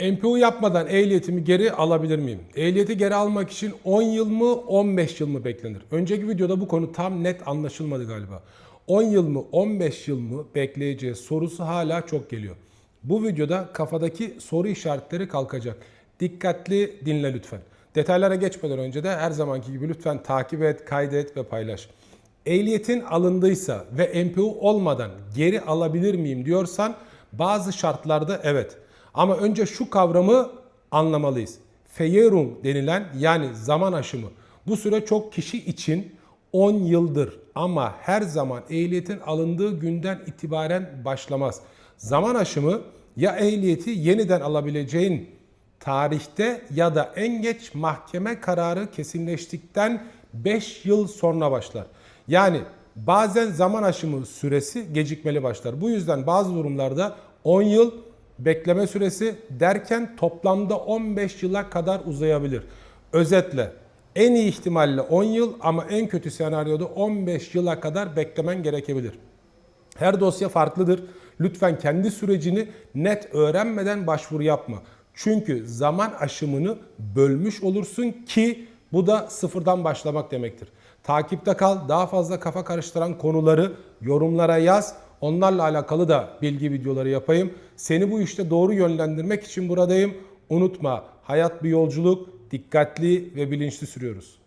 MPU yapmadan ehliyetimi geri alabilir miyim? Ehliyeti geri almak için 10 yıl mı 15 yıl mı beklenir? Önceki videoda bu konu tam net anlaşılmadı galiba. 10 yıl mı 15 yıl mı bekleyeceği sorusu hala çok geliyor. Bu videoda kafadaki soru işaretleri kalkacak. Dikkatli dinle lütfen. Detaylara geçmeden önce de her zamanki gibi lütfen takip et, kaydet ve paylaş. Ehliyetin alındıysa ve MPU olmadan geri alabilir miyim diyorsan bazı şartlarda evet. Ama önce şu kavramı anlamalıyız. Feierung denilen yani zaman aşımı. Bu süre çok kişi için 10 yıldır ama her zaman ehliyetin alındığı günden itibaren başlamaz. Zaman aşımı ya ehliyeti yeniden alabileceğin tarihte ya da en geç mahkeme kararı kesinleştikten 5 yıl sonra başlar. Yani bazen zaman aşımı süresi gecikmeli başlar. Bu yüzden bazı durumlarda 10 yıl bekleme süresi derken toplamda 15 yıla kadar uzayabilir. Özetle en iyi ihtimalle 10 yıl ama en kötü senaryoda 15 yıla kadar beklemen gerekebilir. Her dosya farklıdır. Lütfen kendi sürecini net öğrenmeden başvuru yapma. Çünkü zaman aşımını bölmüş olursun ki bu da sıfırdan başlamak demektir. Takipte kal. Daha fazla kafa karıştıran konuları yorumlara yaz. Onlarla alakalı da bilgi videoları yapayım. Seni bu işte doğru yönlendirmek için buradayım. Unutma hayat bir yolculuk. Dikkatli ve bilinçli sürüyoruz.